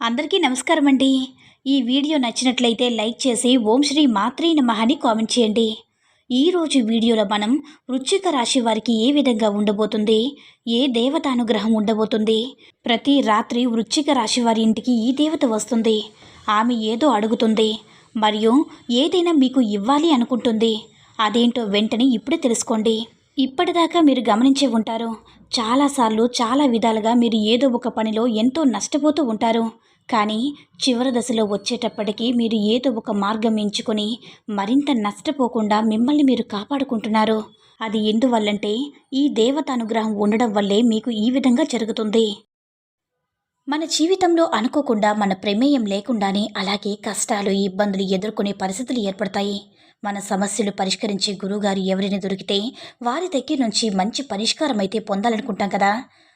అందరికీ నమస్కారం అండి ఈ వీడియో నచ్చినట్లయితే లైక్ చేసి ఓం శ్రీ మాత్రే నమః అని కామెంట్ చేయండి. ఈరోజు వీడియోలో మనం వృశ్చిక రాశి వారికి ఏ విధంగా ఉండబోతుంది? ఏ దేవతానుగ్రహం ఉండబోతుంది? ప్రతి రాత్రి వృశ్చిక రాశి వారి ఇంటికి ఈ దేవత వస్తుంది. ఆమె ఏదో అడుగుతుంది. మరియు ఏదైనా మీకు ఇవ్వాలి అనుకుంటుంది. అదేంటో వెంటనే ఇప్పుడే తెలుసుకోండి. ఇప్పటిదాకా మీరు గమనించే ఉంటారు. చాలాసార్లు చాలా విధాలుగా మీరు ఏదో ఒక పనిలో ఎంతో నష్టపోతూ ఉంటారు. కానీ చివరి దశలో వచ్చేటప్పటికీ మీరు ఏదో ఒక మార్గం ఎంచుకొని మరింత నష్టపోకుండా మిమ్మల్ని మీరు కాపాడుకుంటున్నారు. అది ఎందువల్లంటే ఈ దేవత అనుగ్రహం ఉండడం వల్లే మీకు ఈ విధంగా జరుగుతుంది. మన జీవితంలో అనుకోకుండా మన ప్రమేయం లేకుండానే అలాగే కష్టాలు ఇబ్బందులు ఎదుర్కొనే పరిస్థితులు ఏర్పడతాయి. మన సమస్యలు పరిష్కరించే గురువుగారు ఎవరిని దొరికితే వారి దగ్గర నుంచి మంచి పరిష్కారం అయితే పొందాలనుకుంటాం కదా.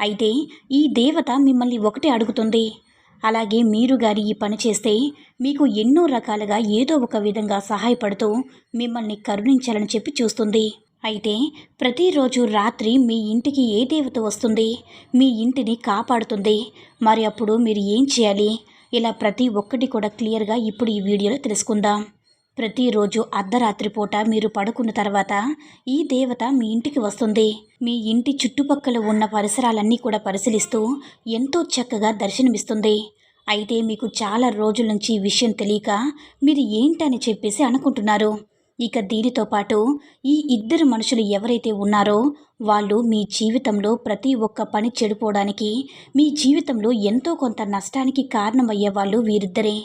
అయితే ఈ దేవత మిమ్మల్ని ఒకటి అడుగుతుంది. అలాగే మీరు గారి ఈ పని చేస్తే మీకు ఎన్నో రకాలుగా ఏదో ఒక విధంగా సహాయపడుతూ మిమ్మల్ని కరుణించాలని చెప్పి చూస్తుంది. అయితే ప్రతిరోజు రాత్రి మీ ఇంటికి ఏ దేవత వస్తుంది? మీ ఇంటిని కాపాడుతుంది. మరి అప్పుడు మీరు ఏం చేయాలి? ఇలా ప్రతి ఒక్కటి కూడా క్లియర్గా ఇప్పుడు ఈ వీడియోలో తెలుసుకుందాం. ప్రతిరోజు అర్ధరాత్రి పూట మీరు పడుకున్న తర్వాత ఈ దేవత మీ ఇంటికి వస్తుంది. మీ ఇంటి చుట్టుపక్కల ఉన్న పరిసరాలన్నీ కూడా పరిశీలిస్తూ ఎంతో చక్కగా దర్శనమిస్తుంది. అయితే మీకు చాలా రోజుల నుంచి ఈ విషయం తెలియక మీరు ఏంటని చెప్పేసి అనుకుంటున్నారు. ఇక దీనితో పాటు ఈ ఇద్దరు మనుషులు ఎవరైతే ఉన్నారో వాళ్ళు మీ జీవితంలో ప్రతి ఒక్క పని చెడిపోవడానికి మీ జీవితంలో ఎంతో కొంత నష్టానికి కారణమయ్యే వాళ్ళు వీరిద్దరే.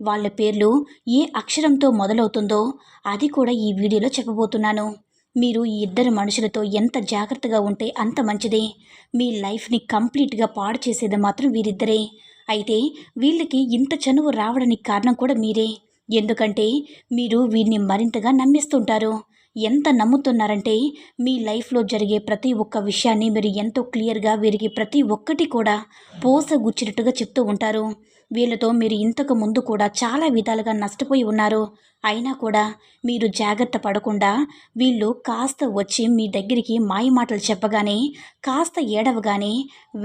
వాళ్ళ పేర్లు ఏ అక్షరంతో మొదలవుతుందో అది కూడా ఈ వీడియోలో చెప్పబోతున్నాను. మీరు ఈ ఇద్దరు మనుషులతో ఎంత జాగ్రత్తగా ఉంటే అంత మంచిది. మీ లైఫ్ని కంప్లీట్గా పాడు చేసేది మాత్రం వీరిద్దరే. అయితే వీళ్ళకి ఇంత చనువు రావడానికి కారణం కూడా మీరే. ఎందుకంటే మీరు వీరిని మరింతగా నమ్మిస్తుంటారు. ఎంత నమ్ముతున్నారంటే మీ లైఫ్లో జరిగే ప్రతి ఒక్క విషయాన్ని మీరు ఎంతో క్లియర్గా వీరికి ప్రతి ఒక్కటి కూడా పోసగుచ్చినట్టుగా చెప్తూ ఉంటారు. వీళ్ళతో మీరు ఇంతకు ముందు కూడా చాలా విధాలుగా నష్టపోయి ఉన్నారు. అయినా కూడా మీరు జాగ్రత్త పడకుండా వీళ్ళు కాస్త వచ్చి మీ దగ్గరికి మాయమాటలు చెప్పగానే కాస్త ఏడవగానే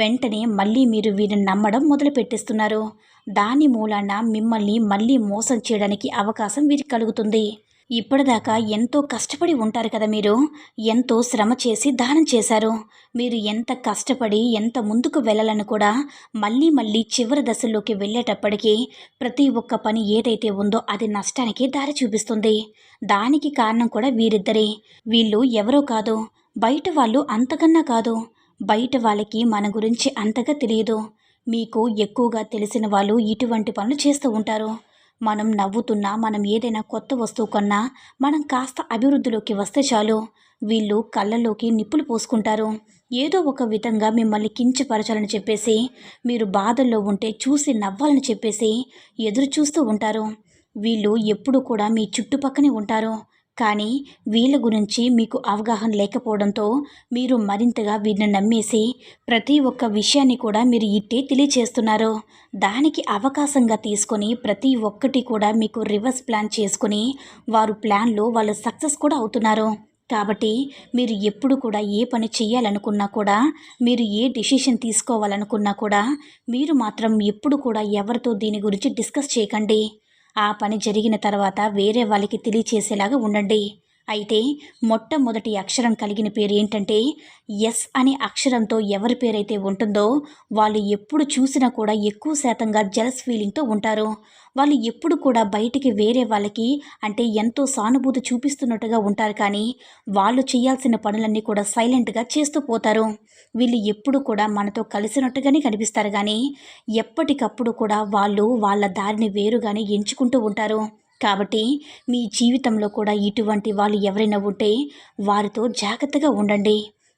వెంటనే మళ్ళీ మీరు వీరిని నమ్మడం మొదలు పెట్టేస్తున్నారు దాని మూలాన మిమ్మల్ని మళ్ళీ మోసం చేయడానికి అవకాశం వీరికి కలుగుతుంది. ఇప్పటిదాకా ఎంతో కష్టపడి ఉంటారు కదా మీరు. ఎంతో శ్రమ చేసి దానం చేశారు. మీరు ఎంత కష్టపడి ఎంత ముందుకు వెళ్ళాలని కూడా మళ్ళీ మళ్ళీ చివరి దశల్లోకి వెళ్ళేటప్పటికీ ప్రతి ఒక్క పని ఏదైతే ఉందో అది నష్టానికి దారి చూపిస్తుంది. దానికి కారణం కూడా వీరిద్దరే. వీళ్ళు ఎవరో కాదు. బయట వాళ్ళు అంతకన్నా కాదు. బయట వాళ్ళకి మన గురించి అంతగా తెలియదు. మీకు ఎక్కువగా తెలిసిన వాళ్ళు ఇటువంటి పనులు చేస్తూ ఉంటారు. మనం నవ్వుతున్నా మనం ఏదైనా కొత్త వస్తువు కొన్నా మనం కాస్త అభివృద్ధిలోకి వస్తే చాలు. వీళ్ళు కళ్ళలోకి నిప్పులు పోసుకుంటారు. ఏదో ఒక విధంగా మిమ్మల్ని కించపరచాలని చెప్పేసి మీరు బాధల్లో ఉంటే చూసి నవ్వాలని చెప్పేసి ఎదురు చూస్తూ ఉంటారు. వీళ్ళు ఎప్పుడు కూడా మీ చుట్టుపక్కనే ఉంటారు. కానీ వీళ్ళ గురించి మీకు అవగాహన లేకపోవడంతో మీరు మరింతగా వీరిని నమ్మేసి ప్రతి ఒక్క విషయాన్ని కూడా మీరు ఇట్టే తెలియచేస్తున్నారు. దానికి అవకాశంగా తీసుకొని ప్రతి ఒక్కటి కూడా మీకు రివర్స్ ప్లాన్ చేసుకుని వారు ప్లాన్లో వాళ్ళు సక్సెస్ కూడా అవుతున్నారు. కాబట్టి మీరు ఎప్పుడు కూడా ఏ పని చేయాలనుకున్నా కూడా మీరు ఏ డిసిషన్ తీసుకోవాలనుకున్నా కూడా మీరు మాత్రం ఎప్పుడు కూడా ఎవరితో దీని గురించి డిస్కస్ చేయకండి. ఆ పని జరిగిన తర్వాత వేరే వాళ్ళకి తెలియచేసేలాగా ఉండండి. అయితే మొట్టమొదటి అక్షరం కలిగిన పేరు ఏంటంటే ఎస్ అనే అక్షరంతో ఎవరి పేరైతే ఉంటుందో వాళ్ళు ఎప్పుడు చూసినా కూడా ఎక్కువ శాతంగా జలస్ ఫీలింగ్తో ఉంటారు. వాళ్ళు ఎప్పుడు కూడా బయటికి వేరే వాళ్ళకి అంటే ఎంతో సానుభూతి చూపిస్తున్నట్టుగా ఉంటారు కానీ వాళ్ళు చేయాల్సిన పనులన్నీ కూడా సైలెంట్గా చేస్తూ పోతారు. వీళ్ళు ఎప్పుడు కూడా మనతో కలిసినట్టుగానే కనిపిస్తారు కానీ ఎప్పటికప్పుడు కూడా వాళ్ళు వాళ్ళ దారిని వేరుగానే ఎంచుకుంటూ ఉంటారు. కాబట్టి మీ జీవితంలో కూడా ఇటువంటి వాళ్ళు ఎవరైనా ఉంటే వారితో జాగ్రత్తగా ఉండండి.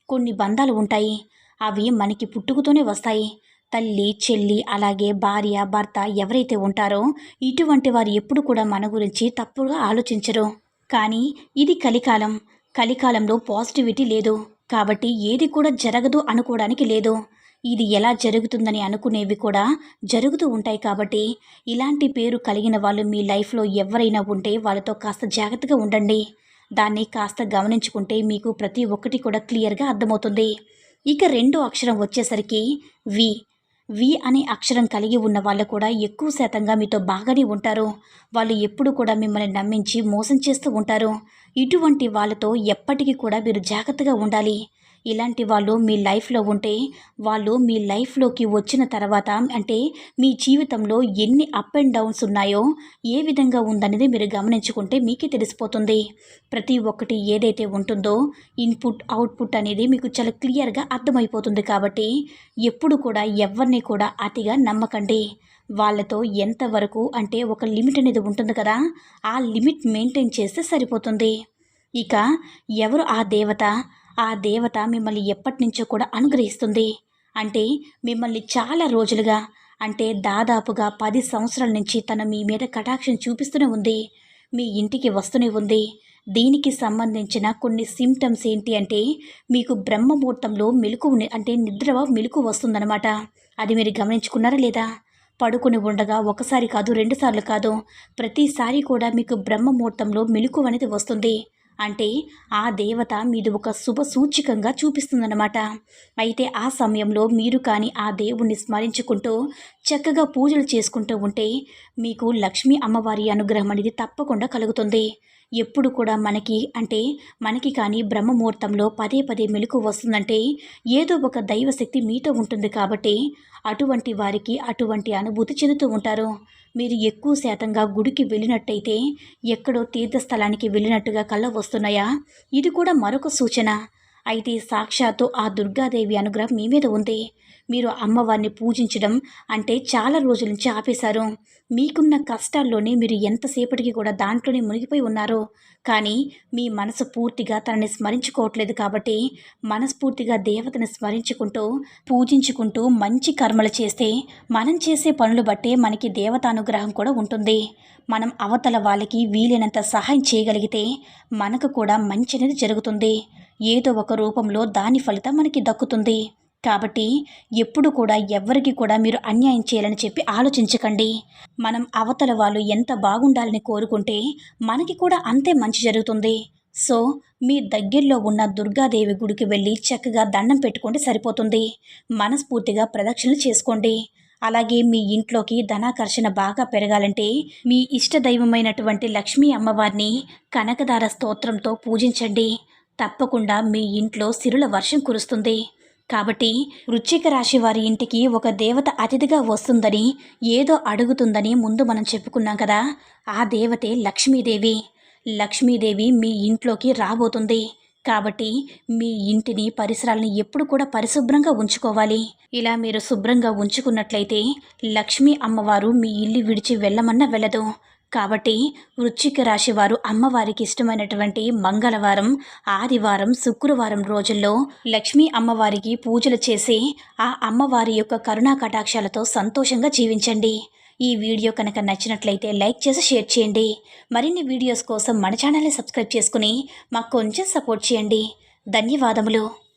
కొన్ని బంధాలు ఉంటాయి. అవి మనకి పుట్టుకతోనే వస్తాయి. తల్లి చెల్లి అలాగే భార్య భర్త ఎవరైతే ఉంటారో ఇటువంటి వారు ఎప్పుడు కూడా మన గురించి తప్పుగా ఆలోచించరు. కానీ ఇది కలికాలం. కలికాలంలో పాజిటివిటీ లేదు. కాబట్టి ఏది కూడా జరగదు అనుకోవడానికి లేదు. ఇది ఎలా జరుగుతుందని అనుకునేవి కూడా జరుగుతూ ఉంటాయి కాబట్టి ఇలాంటి పేరు కలిగిన వాళ్ళు మీ లైఫ్లో ఎవరైనా ఉంటే వాళ్ళతో కాస్త జాగ్రత్తగా ఉండండి. దాన్ని కాస్త గమనించుకుంటే మీకు ప్రతి ఒక్కటి కూడా క్లియర్గా అర్థమవుతుంది. ఇక రెండో అక్షరం వచ్చేసరికి వి. వి అనే అక్షరం కలిగి ఉన్న వాళ్ళు కూడా ఎక్కువ శాతంగా మీతో బాగానే ఉంటారు. వాళ్ళు ఎప్పుడు కూడా మిమ్మల్ని నమ్మించి మోసం చేస్తూ ఉంటారు. ఇటువంటి వాళ్ళతో ఎప్పటికీ కూడా మీరు జాగ్రత్తగా ఉండాలి. ఇలాంటి వాళ్ళు మీ లైఫ్లో ఉంటే వాళ్ళు మీ లైఫ్లోకి వచ్చిన తర్వాత అంటే మీ జీవితంలో ఎన్ని అప్ అండ్ డౌన్స్ ఉన్నాయో ఏ విధంగా ఉందనేది మీరు గమనించుకుంటే మీకే తెలిసిపోతుంది. ప్రతి ఒక్కటి ఏదైతే ఉంటుందో ఇన్పుట్ అవుట్పుట్ అనేది మీకు చాలా క్లియర్గా అర్థమైపోతుంది కాబట్టి ఎప్పుడు కూడా ఎవరిని కూడా అతిగా నమ్మకండి. వాళ్ళతో ఎంతవరకు అంటే ఒక లిమిట్ అనేది ఉంటుంది కదా ఆ లిమిట్ మెయింటైన్ చేస్తే సరిపోతుంది. ఇక ఎవరు ఆ దేవత? ఆ దేవత మిమ్మల్ని ఎప్పటి నుంచో కూడా అనుగ్రహిస్తుంది. అంటే మిమ్మల్ని చాలా రోజులుగా అంటే దాదాపుగా పది సంవత్సరాల నుంచి తన మీ మీద కటాక్షం చూపిస్తూనే ఉంది. మీ ఇంటికి వస్తూనే ఉంది. దీనికి సంబంధించిన కొన్ని సిమ్టమ్స్ ఏంటి అంటే మీకు బ్రహ్మముహూర్తంలో మెలకు అంటే నిద్ర మెలకు వస్తుందన్నమాట. అది మీరు గమనించుకున్నారా లేదా? పడుకుని ఉండగా ఒకసారి కాదు రెండుసార్లు కాదు ప్రతిసారి కూడా మీకు బ్రహ్మముహూర్తంలో మెలకు అనేది వస్తుంది. అంటే ఆ దేవత మీది ఒక శుభ సూచికంగా చూపిస్తుందన్నమాట. అయితే ఆ సమయంలో మీరు కానీ ఆ దేవుణ్ణి స్మరించుకుంటూ చక్కగా పూజలు చేసుకుంటూ ఉంటే మీకు లక్ష్మీ అమ్మవారి అనుగ్రహం అనేది తప్పకుండా కలుగుతుంది. ఎప్పుడు కూడా మనకి అంటే మనకి కానీ బ్రహ్మముహూర్తంలో పదే పదే మెలకు వస్తుందంటే ఏదో ఒక దైవశక్తి మీతో ఉంటుంది కాబట్టి అటువంటి వారికి అటువంటి అనుభూతి చెందుతూ ఉంటారు. మీరు ఎక్కువ శాతంగా గుడికి వెళ్ళినట్టయితే ఎక్కడో తీర్థస్థలానికి వెళ్ళినట్టుగా కళ్ళ వస్తున్నాయా? ఇది కూడా మరొక సూచన. అయితే సాక్షాత్తు ఆ దుర్గాదేవి అనుగ్రహం మీ మీద ఉంది. మీరు అమ్మవారిని పూజించడం అంటే చాలా రోజుల నుంచి ఆపేశారు. మీకున్న కష్టాల్లోనే మీరు ఎంతసేపటికి కూడా దాంట్లోనే మునిగిపోయి ఉన్నారు. కానీ మీ మనసు పూర్తిగా తనని స్మరించుకోవట్లేదు కాబట్టి మనస్ఫూర్తిగా దేవతని స్మరించుకుంటూ పూజించుకుంటూ మంచి కర్మలు చేస్తే మనం చేసే పనులు బట్టే మనకి దేవతానుగ్రహం కూడా ఉంటుంది. మనం అవతల వాళ్ళకి వీలైనంత సహాయం చేయగలిగితే మనకు కూడా మంచి అనేది జరుగుతుంది. ఏదో ఒక రూపంలో దాని ఫలితం మనకి దక్కుతుంది. కాబట్టి ఎప్పుడు కూడా ఎవ్వరికి కూడా మీరు అన్యాయం చేయాలని చెప్పి ఆలోచించకండి. మనం అవతల వాళ్ళు ఎంత బాగుండాలని కోరుకుంటే మనకి కూడా అంతే మంచి జరుగుతుంది. సో మీ దగ్గరలో ఉన్న దుర్గాదేవి గుడికి వెళ్ళి చక్కగా దండం పెట్టుకుంటే సరిపోతుంది. మనస్ఫూర్తిగా ప్రదక్షిణలు చేసుకోండి. అలాగే మీ ఇంట్లోకి ధనాకర్షణ బాగా పెరగాలంటే మీ ఇష్ట దైవమైనటువంటి లక్ష్మీ అమ్మవారిని కనకదార స్తోత్రంతో పూజించండి. తప్పకుండా మీ ఇంట్లో సిరుల వర్షం కురుస్తుంది. కాబట్టి వృశ్చిక రాశి వారి ఇంటికి ఒక దేవత అతిథిగా వస్తుందని ఏదో అడుగుతుందని ముందు మనం చెప్పుకున్నాం కదా ఆ దేవతే లక్ష్మీదేవి. లక్ష్మీదేవి మీ ఇంట్లోకి రాబోతుంది. కాబట్టి మీ ఇంటిని పరిసరాలని ఎప్పుడు కూడా పరిశుభ్రంగా ఉంచుకోవాలి. ఇలా మీరు శుభ్రంగా ఉంచుకున్నట్లయితే లక్ష్మీ అమ్మవారు మీ ఇల్లు విడిచి వెళ్ళమన్నా వెళ్ళదు. కాబట్టి వృశ్చిక రాశి వారు అమ్మవారికి ఇష్టమైనటువంటి మంగళవారం ఆదివారం శుక్రవారం రోజుల్లో లక్ష్మీ అమ్మవారికి పూజలు చేసి ఆ అమ్మవారి యొక్క కరుణా కటాక్షాలతో సంతోషంగా జీవించండి. ఈ వీడియో కనుక నచ్చినట్లయితే లైక్ చేసి షేర్ చేయండి. మరిన్ని వీడియోస్ కోసం మన ఛానల్ని సబ్స్క్రైబ్ చేసుకుని మాకు కొంచెం సపోర్ట్ చేయండి. ధన్యవాదములు.